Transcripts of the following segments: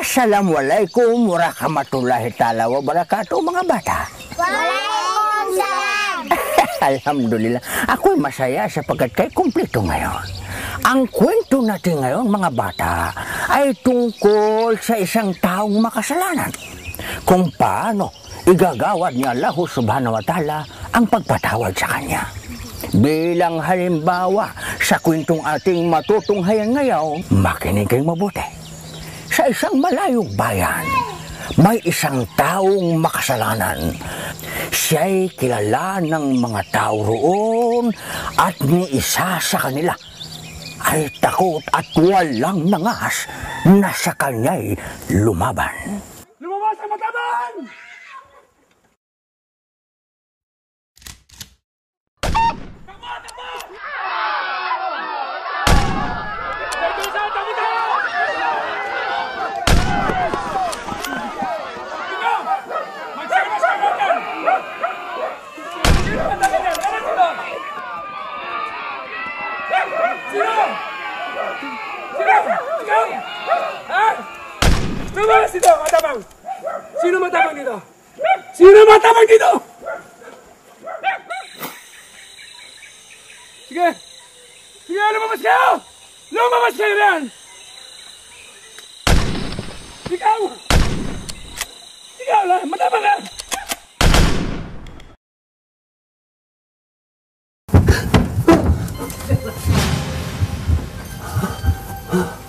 Assalamualaikum warahmatullahi ta'ala wabarakatuh mga bata. Waalaikumsalam. Alhamdulillah. Ako'y masaya sapagkat kay kumpleto ngayon. Ang kwento natin ngayon mga bata ay tungkol sa isang taong makasalanan. Kung paano igagawad ni Allah subhanahu wa ta'ala ang pagpatawad sa kanya. Bilang halimbawa sa kwentong ating matutunghayan ngayon, makinig kayong mabuti. Sa isang malayong bayan, may isang taong makasalanan. Siya'y kilala ng mga tao roon at ni isa sa kanila ay takot at walang nangas na sa kanya'y lumaban. Lumabas ang matabang! Lumabas dito, matabang! Sino matabang dito? Sino matabang dito? Sige! Sige, lumabas kayo! Lumabas kayo yan! Ikaw! Ikaw lang! Matabang ka! Brad,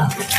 No.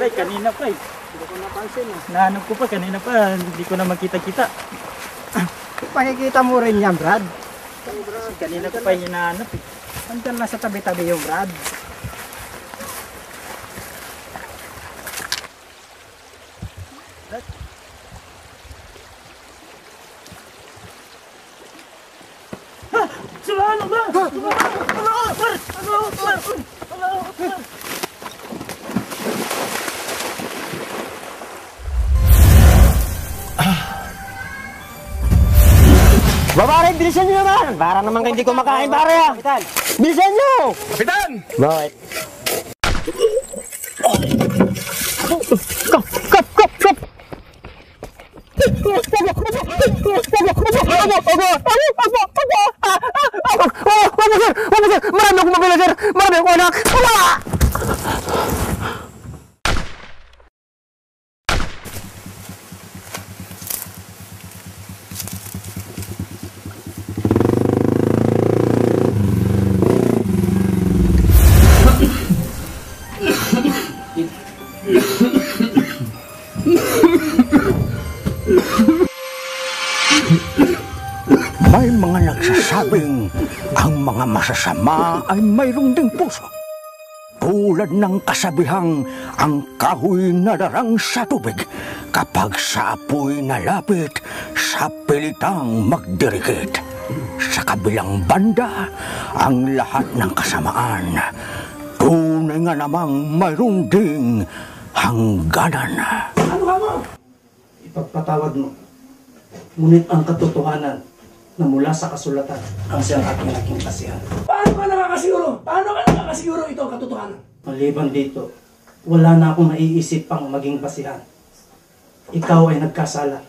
Nakawalay. Kanina pa eh. Hindi ko napansin eh. Nahanap ko pa, kanina pa. Hindi ko na makita-kita. Pakikita mo rin yan, Brad. Kanina ko pa hinahanap eh. Andyan lang sa tabi-tabi yung Brad. Sulahan ba? Ano? Ano? Ano? Babare, bilisan nyo naman! Para naman kayo hindi ko makain, pare ah! Bilisan nyo! Kapitan! Bakit? Kap, kap, kap, kap! Marami akong magulo, sir! Marami akong anak! Ah! Nagsasabing ang mga masasama ay mayroong ding puso. Tulad ng kasabihang ang kahoy na darang sa tubig kapag sa apoy nalapit sa pilitang magdirikit. Sa kabilang banda, ang lahat ng kasamaan tunay nga namang mayroon ding hangganan. Ano ka mo? Ipagpatawad mo. Ngunit ang katotohanan na mula sa kasulatan ang siyang aking naging kasihan. Paano ka nakakasiguro? Paano ka nakakasiguro ito ang katotohanan? Maliban dito, wala na akong naiisip pang maging basihan. Ikaw ay nagkasala.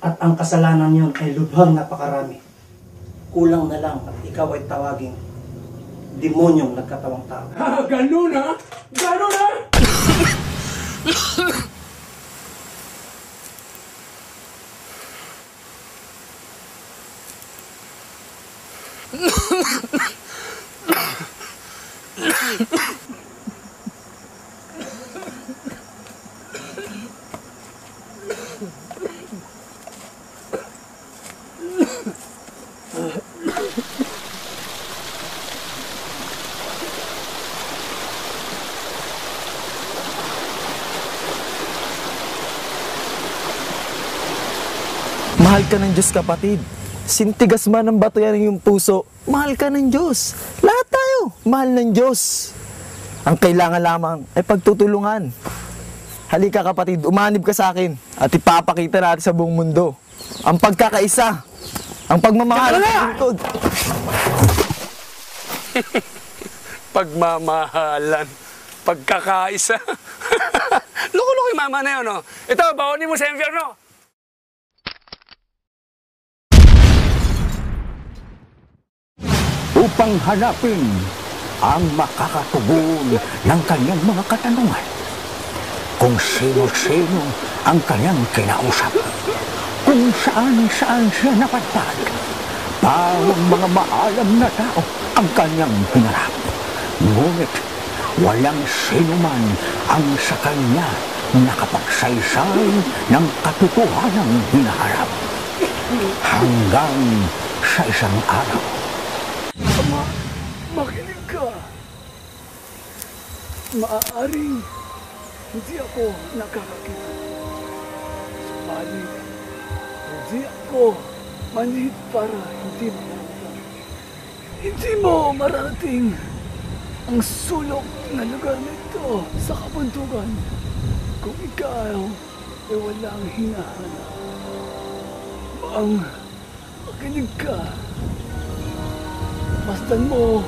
At ang kasalanan yon ay lubhang napakarami. Kulang na lang at ikaw ay tawaging demonyong nagkatawang tao. Ha, ganun ha? Ganun Mahal ka ng Diyos kapatid. Sintigas man ng bato yan ng iyong puso, mahal ka ng Diyos. Lahat tayo, mahal ng Diyos. Ang kailangan lamang ay pagtutulungan. Halika kapatid, umanib ka sa akin at ipapakita natin sa buong mundo ang pagkakaisa, ang pagmamahal at paglingkod. Pagmamahalan. Pagkakaisa. Loko-loko yung mama na yun, no? Ito, baonin mo sa impyerno. Upang hanapin ang makakatugon ng kanyang mga katanungan. Kung sino-sino ang kanyang kinausap. Kung saan-saan siya napadpad. Parang mga maalam na tao ang kanyang hinarap. Ngunit walang sino man ang sa kanya nakapagsaysay ng katotohanang hinaharap. Hanggang sa isang araw. Maaaring hindi ako nakakakita. Subalit, hindi ako manhid para hindi maramdaman. Hindi mo mararating ang sulok na lugar nito sa kabundukan kung ikaw ay walang hinahanap. Ang makinig ka. Masdan mo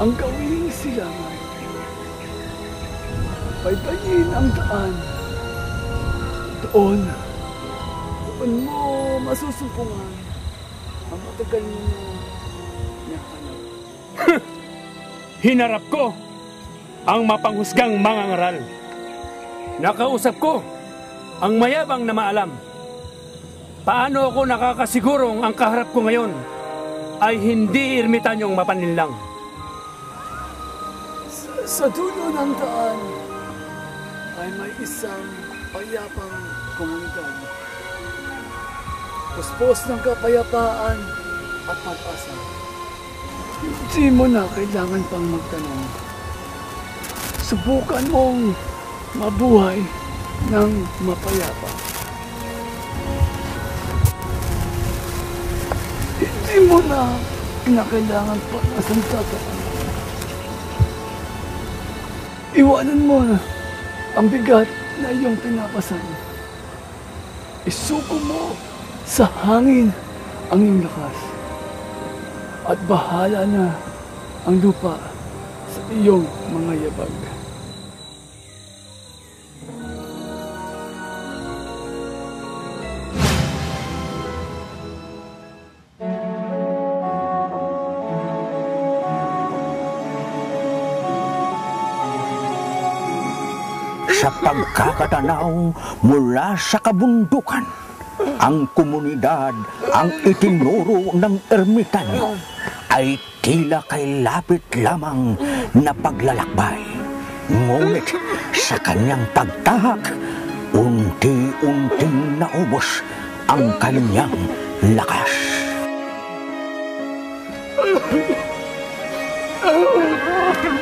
ang gawing silangan. Paypayin ang daan. Doon, doon mo masusumpungan ang matagal mo nahanap. Hinarap ko ang mapanghusgang mga ngaral. Nakausap ko ang mayabang na maalam. Paano ako nakakasigurong ang kaharap ko ngayon ay hindi ermitanyong mapaninlang. Sa, sa dulo ng daan ay may isang payapang komunidad. Puspos ng kapayapaan at pag-asa. Hindi mo na kailangan pang magtanong. Subukan mong mabuhay ng mapayapa. Hindi mo na kinakailangan pa ng santataan. Iwanan mo na ang bigat na iyong pinapasan. Isuko mo sa hangin ang iyong lakas. At bahala na ang lupa sa iyong mga yabag. Sa pagkakatanaw mula sa kabundukan. Ang komunidad, ang itinuro ng ermitanyo ay tila kay lapit lamang na paglalakbay. Ngunit sa kanyang pagtahak, unti-unting naubos ang kanyang lakas. Diyos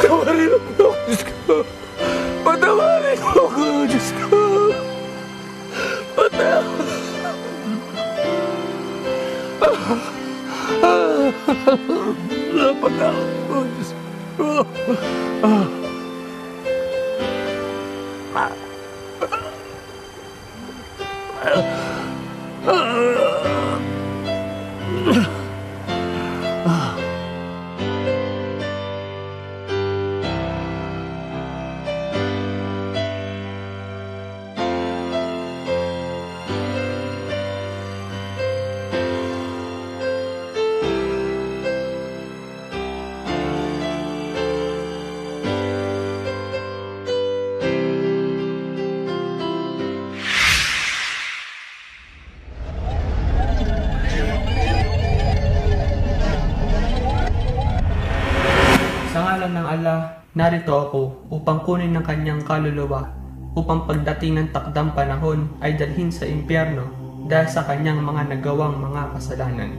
patawarin niyo ako, Diyos ko. Patawarin niyo ako. Narito ako upang kunin ng kanyang kaluluwa, upang pagdating ng takdang panahon ay dalhin sa impyerno dahil sa kanyang mga nagawang mga kasalanan.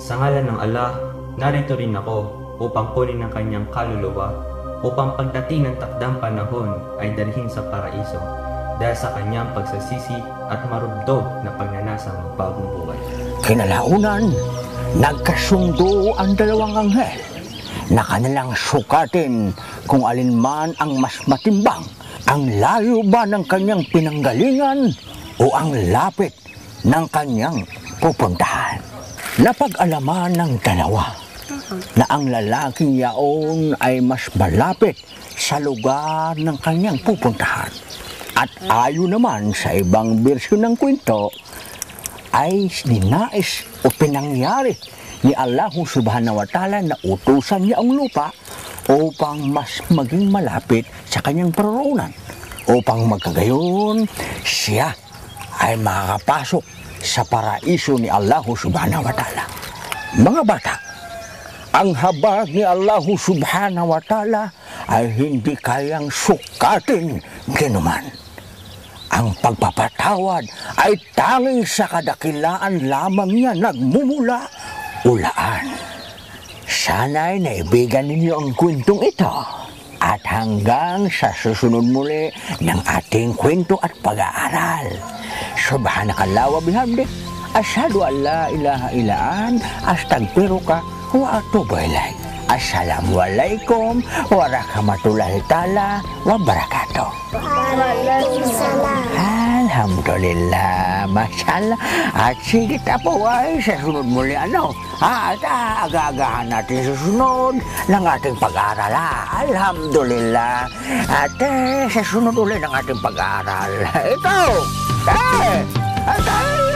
Sa ngalan ng ala, narito rin ako upang kunin ng kanyang kaluluwa upang pagdating ng takdang panahon ay dalhin sa paraiso dahil sa kanyang pagsasisi at marubdog na pagnanasang bagong buhay. Kinalaunan, nagkasundo ang dalawang anghel na kanilang sukatin kung alin man ang mas matimbang, ang layo ba ng kanyang pinanggalingan o ang lapit ng kanyang pupuntahan. Napag-alaman ng dalawa na ang lalaking yaon ay mas malapit sa lugar ng kanyang pupuntahan. At ayon naman sa ibang bersyon ng kwento, ay ninais o pinangyari ni Allah subhanahu wa ta'ala na utusan niya ang lupa upang mas maging malapit sa kanyang paroonan. Upang magkagayon, siya ay makakapasok sa paraiso ni Allah subhanahu wa ta'ala. Mga bata, ang habag ni Allah subhanahu wa ta'ala ay hindi kayang sukatin ginuman. Ang pagpapatawad ay tanging sa kadakilaan lamang niya nagmumula ulaan. Sana'y naibigan ninyo ang kwentong ito. At hanggang sa susunod muli ng ating kwento at pag-aaral. Subhanakallah wa bihamdik. Asyhadu an la ilaha illaan. Astagfiruka wa atubu ilaik. Assalamualaikum warahmatullahi taala wabarakatuh. Alhamdulillah, Masya At sige tapo ay sa sunod muli ano. Ha, at ah, aga-agahan natin sa sunod ng ating pag-aaral. Ha? Alhamdulillah. At eh, sa sunod ulit ng ating pag-aaral. Ito! Eh! At, eh!